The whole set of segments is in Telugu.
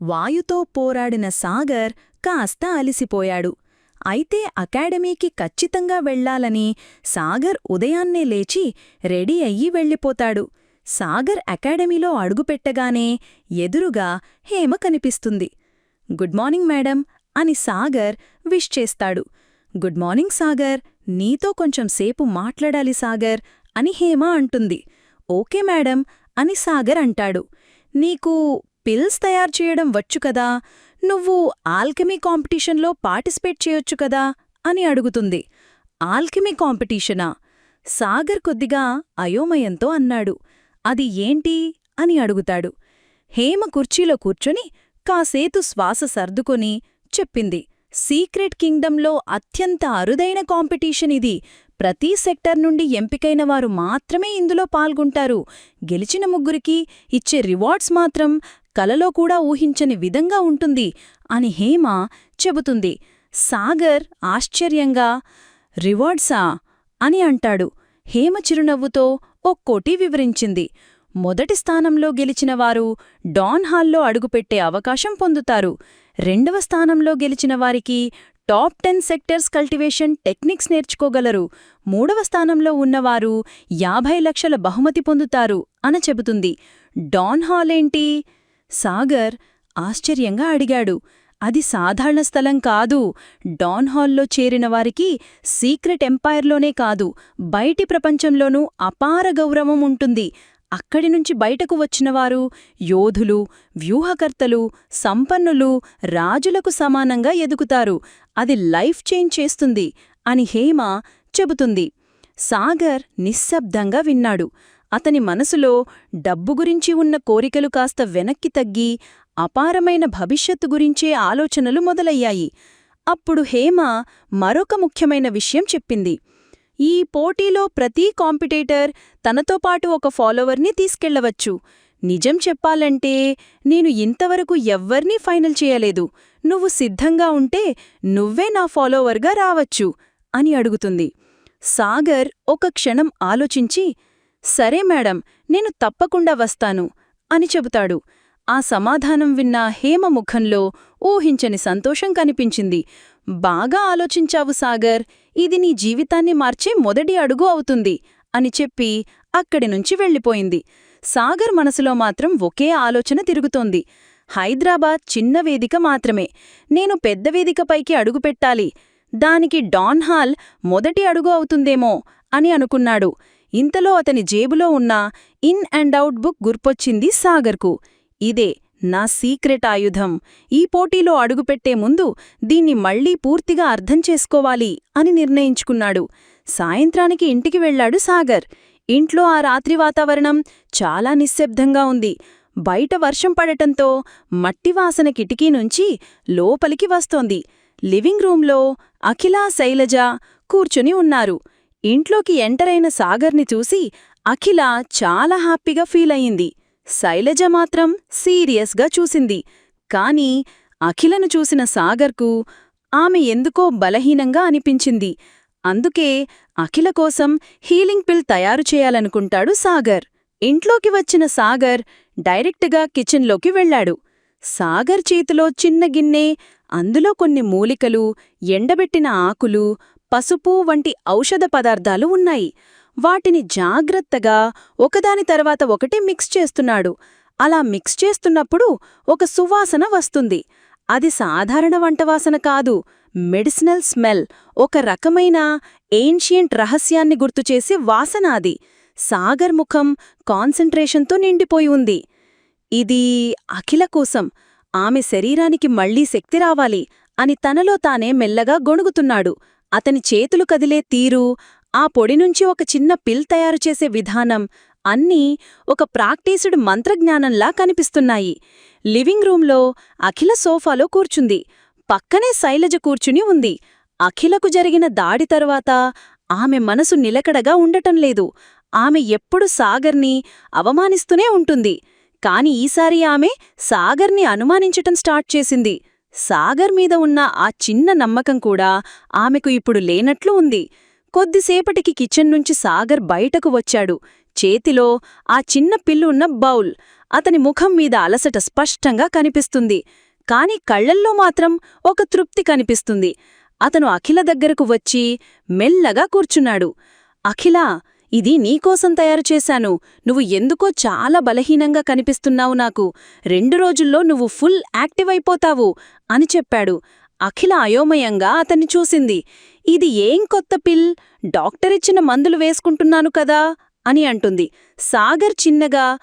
వాయుతో పోరాడిన సాగర్ కాస్త అలిసిపోయాడు. అయితే అకాడమీకి ఖచ్చితంగా వెళ్ళాలని సాగర్ ఉదయాన్నే లేచి రెడీ అయ్యి వెళ్ళిపోతాడు. సాగర్ అకాడమీలో అడుగుపెట్టగానే ఎదురుగా హేమ కనిపిస్తుంది. గుడ్ మార్నింగ్ మేడం అని సాగర్ విష్ చేస్తాడు. గుడ్ మార్నింగ్ సాగర్ నీతో కొంచెం సేపు మాట్లాడాలి సాగర్ అని హేమ అంటుంది. ఓకే మేడం అని సాగర్ అంటాడు. నీకు పిల్స్ తయారు చేయడం వచ్చు కదా? నువ్వు ఆల్కెమీ కాంపిటీషన్లో పార్టిసిపేట్ చేయొచ్చు కదా? అని అడుగుతుంది. ఆల్కెమీ కాంపిటీషనా? సాగర్ కొద్దిగా అయోమయంతో అన్నాడు. అది ఏంటి? అని అడుగుతాడు. హేమ కుర్చీలో కూర్చొని కాసేతు శ్వాస సర్దుకొని చెప్పింది. సీక్రెట్ కింగ్డంలో అత్యంత అరుదైన కాంపిటీషన్ ఇది. ప్రతి సెక్టర్ నుండి ఎంపికైన వారు మాత్రమే ఇందులో పాల్గొంటారు. గెలిచిన ముగ్గురికి ఇచ్చే రివార్డ్స్ మాత్రం కలలో కూడా ఊహించని విధంగా ఉంటుంది అని హేమ చెబుతుంది. సాగర్ ఆశ్చర్యంగా రివార్డ్సా? అని అంటాడు. హేమ చిరునవ్వుతో ఒక్కోటి వివరించింది. మొదటి స్థానంలో గెలిచినవారు డాన్ హాల్లో అడుగుపెట్టే అవకాశం పొందుతారు. రెండవ స్థానంలో గెలిచిన వారికి top ten sectors cultivation techniques నేర్చుకోగలరు. మూడవ స్థానంలో ఉన్నవారు యాభై లక్షల బహుమతి పొందుతారు అన చెబుతుంది. డాన్ హాలేంటి సాగర్ ఆశ్చర్యంగా అడిగాడు. అది సాధారణ స్థలం కాదు. డాన్ హాల్లో చేరిన వారికి సీక్రెట్ ఎంపైర్లోనే కాదు. బయటి ప్రపంచంలోనూ అపార గౌరవం ఉంటుంది. అక్కడి నుంచి బయటకు వచ్చినవారు యోధులు వ్యూహకర్తలు సంపన్నులు రాజులకు సమానంగా ఎదుగుతారు. అది లైఫ్ చేంజ్ చేస్తుంది అని హేమ చెబుతుంది. సాగర్ నిశ్శబ్దంగా విన్నాడు. అతని మనసులో డబ్బు గురించి ఉన్న కోరికలు కాస్త వెనక్కి తగ్గి అపారమైన భవిష్యత్తు గురించే ఆలోచనలు మొదలయ్యాయి. అప్పుడు హేమ మరొక ముఖ్యమైన విషయం చెప్పింది. ఈ పోటీలో ప్రతి కాంపిటేటర్ తనతో పాటు ఒక ఫాలోవర్ని తీసుకెళ్ళవచ్చు. నిజం చెప్పాలంటే నేను ఇంతవరకు ఎవ్వర్నీ ఫైనల్ చేయలేదు. నువ్వు సిద్ధంగా ఉంటే నువ్వే నా ఫాలోవర్గా రావచ్చు అని అడుగుతుంది. సాగర్ ఒక క్షణం ఆలోచించి సరే మేడం నేను తప్పకుండా వస్తాను అని చెబుతాడు. ఆ సమాధానం విన్న హేమ ముఖంలో ఊహించని సంతోషం కనిపించింది. బాగా ఆలోచించావు సాగర్ ఇది నీ జీవితాన్ని మార్చే మొదటి అడుగు అవుతుంది అని చెప్పి అక్కడి నుంచి వెళ్ళిపోయింది. సాగర్ మనసులో మాత్రం ఒకే ఆలోచన తిరుగుతోంది. హైదరాబాద్ చిన్న వేదిక మాత్రమే. నేను పెద్ద వేదికపైకి అడుగుపెట్టాలి దానికి డాన్ హాల్ మొదటి అడుగు అవుతుందేమో అని అనుకున్నాడు. ఇంతలో అతని జేబులో ఉన్న ఇన్ అండ్ అవుట్ బుక్ గుర్పొచ్చింది సాగర్కు. ఇదే నా సీక్రెట్ ఆయుధం. ఈ పోటీలో అడుగుపెట్టే ముందు దీన్ని మళ్ళీ పూర్తిగా అర్థం చేసుకోవాలి అని నిర్ణయించుకున్నాడు. సాయంత్రానికి ఇంటికి వెళ్ళాడు సాగర్. ఇంట్లో ఆ రాత్రి వాతావరణం చాలా నిశ్శబ్దంగా ఉంది. బయట వర్షం పడటంతో మట్టివాసన కిటికీ నుంచి లోపలికి వస్తోంది. లివింగ్ రూంలో అఖిలా శైలజ కూర్చుని ఉన్నారు. ఇంట్లోకి ఎంటరైన సాగర్ని చూసి అఖిల చాలా హ్యాపీగా ఫీలయ్యింది శైలజ మాత్రం సీరియస్గా చూసింది. కాని అఖిలను చూసిన సాగర్కు ఆమె ఎందుకో బలహీనంగా అనిపించింది. అందుకే అఖిల కోసం హీలింగ్ పిల్ తయారు చేయాలనుకుంటాడు సాగర్. ఇంట్లోకి వచ్చిన సాగర్ డైరెక్ట్గా కిచెన్లోకి వెళ్ళాడు సాగర్ చేతిలో చిన్న గిన్నె అందులో కొన్ని మూలికలు ఎండబెట్టిన ఆకులు పసుపు వంటి ఔషధ పదార్థాలు ఉన్నాయి. వాటిని జాగ్రత్తగా ఒకదాని తర్వాత ఒకటి మిక్స్ చేస్తున్నాడు. అలా మిక్స్ చేస్తున్నప్పుడు ఒక సువాసన వస్తుంది. అది సాధారణ వంటవాసన కాదు. మెడిసినల్ స్మెల్ ఒక రకమైన ఏన్షియంట్ రహస్యాన్ని గుర్తుచేసే వాసన అది. సాగర్ ముఖం కాన్సంట్రేషన్తో నిండిపోయి ఉంది. ఇది అఖిల కోసం. ఆమె శరీరానికి మళ్ళీ శక్తి రావాలి అని తనలో తానే మెల్లగా గొణుగుతున్నాడు. అతని చేతులు కదిలే తీరు ఆ పొడి నుంచి ఒక చిన్న పిల్ తయారు చేసే విధానం అన్నీ ఒక ప్రాక్టీసుడ్ మంత్రజ్ఞానంలా కనిపిస్తున్నాయి. లివింగ్ రూంలో అఖిల సోఫాలో కూర్చుంది. పక్కనే శైలజ కూర్చుని ఉంది. అఖిలకు జరిగిన దాడి తరువాత ఆమె మనసు నిలకడగా ఉండటం లేదు. ఆమె ఎప్పుడు సాగర్ని అవమానిస్తూనే ఉంటుంది. కాని ఈసారి ఆమె సాగర్ని అనుమానించటం స్టార్ట్ చేసింది. సాగర్ మీద ఉన్న ఆ చిన్న నమ్మకం కూడా ఆమెకు ఇప్పుడు లేనట్లు ఉంది. కొద్దిసేపటికి కిచెన్ నుంచి సాగర్ బయటకు వచ్చాడు. చేతిలో ఆ చిన్న పిల్లున్న బౌల్. అతని ముఖం మీద అలసట స్పష్టంగా కనిపిస్తుంది. కాని కళ్ళల్లో మాత్రం ఒక తృప్తి కనిపిస్తుంది. అతను అఖిల దగ్గరకు వచ్చి మెల్లగా కూర్చున్నాడు. అఖిలా ఇది నీకోసం తయారు చేశాను. నువ్వు ఎందుకో చాలా బలహీనంగా కనిపిస్తున్నావు నాకు. రెండు రోజుల్లో నువ్వు ఫుల్ యాక్టివ్ అయిపోతావు అని చెప్పాడు. అఖిల అయోమయంగా అతన్ని చూసింది. ఇది ఏం కొత్త పిల్? డాక్టరిచ్చిన మందులు వేసుకుంటున్నాను కదా? అని అంటుంది. సాగర్ చిన్నగా.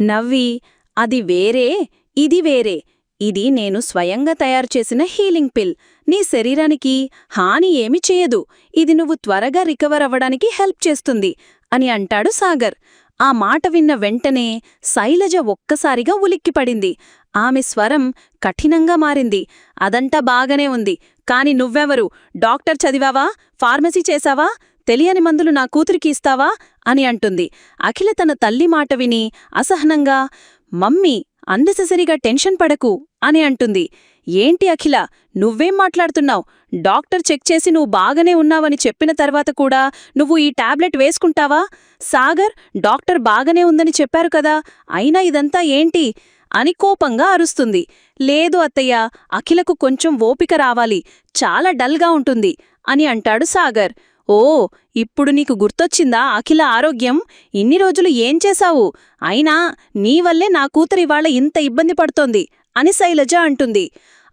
నవ్వి అది వేరే ఇది వేరే. ఇది నేను స్వయంగా తయారు చేసిన హీలింగ్ పిల్. నీ శరీరానికి హాని ఏమి చేయదు. ఇది నువ్వు త్వరగా రికవర్ అవ్వడానికి హెల్ప్ చేస్తుంది అని అంటాడు సాగర్. ఆ మాట విన్న వెంటనే శైలజ ఒక్కసారిగా ఉలిక్కిపడింది ఆమె స్వరం కఠినంగా మారింది. అదంతా బాగానే ఉంది. కాని నువ్వెవరు? డాక్టర్ చదివావా? ఫార్మసీ చేశావా? తెలియని మందులు నా కూతురికి ఇస్తావా? అని అంటుంది. అఖిల తన తల్లి మాట విని అసహనంగా మమ్మీ అన్నెసెసరీగా టెన్షన్ పడకు అని అంటుంది. ఏంటి అఖిల? నువ్వేం మాట్లాడుతున్నావు. డాక్టర్ చెక్ చేసి నువ్వు బాగానే ఉన్నావని చెప్పిన తర్వాత కూడా నువ్వు ఈ టాబ్లెట్ వేసుకుంటావా? సాగర్ డాక్టర్ బాగానే ఉందని చెప్పారు కదా. అయినా ఇదంతా ఏంటి? అని కోపంగా అరుస్తుంది. లేదు అత్తయ్య అఖిలకు కొంచెం ఓపిక రావాలి. చాలా డల్గా ఉంటుంది అని అంటాడు సాగర్. ఓ ఇప్పుడు నీకు గుర్తొచ్చిందా అఖిల ఆరోగ్యం? ఇన్ని రోజులు ఏం చేశావు? అయినా నీవల్లే నా కూతురివాళ ఇంత ఇబ్బంది పడుతోంది. అని శైలజ అంటుంది.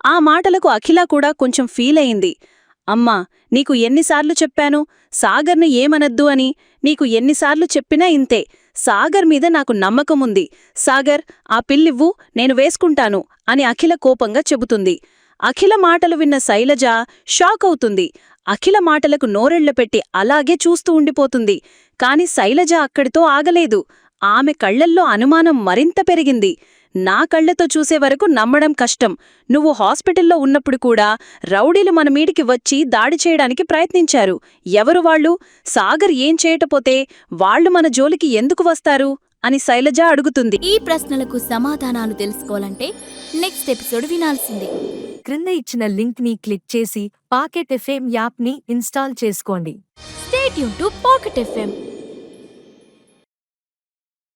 ఆ మాటలకు అఖిల కూడా కొంచెం ఫీల్ అయింది అమ్మా నీకు ఎన్నిసార్లు చెప్పాను? సాగర్ను ఏమనద్దు అని? నీకు ఎన్నిసార్లు చెప్పినా ఇంతే. సాగర్ మీద నాకు నమ్మకముంది. సాగర్ ఆ పిల్లివ్వు నేను వేసుకుంటాను అని అఖిల కోపంగా చెబుతుంది. అఖిల మాటలు విన్న శైలజ షాక్ అవుతుంది. అఖిల మాటలకు నోరెళ్ళపెట్టి అలాగే చూస్తూ ఉండిపోతుంది. కాని శైలజ అక్కడితో ఆగలేదు. ఆమె కళ్ళల్లో అనుమానం మరింత పెరిగింది. నా కళ్ళతో చూసే వరకు నమ్మడం కష్టం. నువ్వు హాస్పిటల్లో ఉన్నప్పుడు కూడా రౌడీలు మన మీడికి వచ్చి దాడి చేయడానికి ప్రయత్నించారు. ఎవరు వాళ్ళు? సాగర్ ఏం చేయటపోతే వాళ్ళు మన జోలికి ఎందుకు వస్తారు? అని శైలజ అడుగుతుంది. ఈ ప్రశ్నలకు సమాధానాలు తెలుసుకోవాలంటే నెక్స్ట్ ఎపిసోడ్ వినాల్సిందే. క్రింద ఇచ్చిన లింక్ని క్లిక్ చేసి పాకెట్ ఎఫ్ఎం యాప్ని ఇన్స్టాల్ చేసుకోండి. స్టేట్ యూన్ టు పాకెట్ ఎఫ్ఎం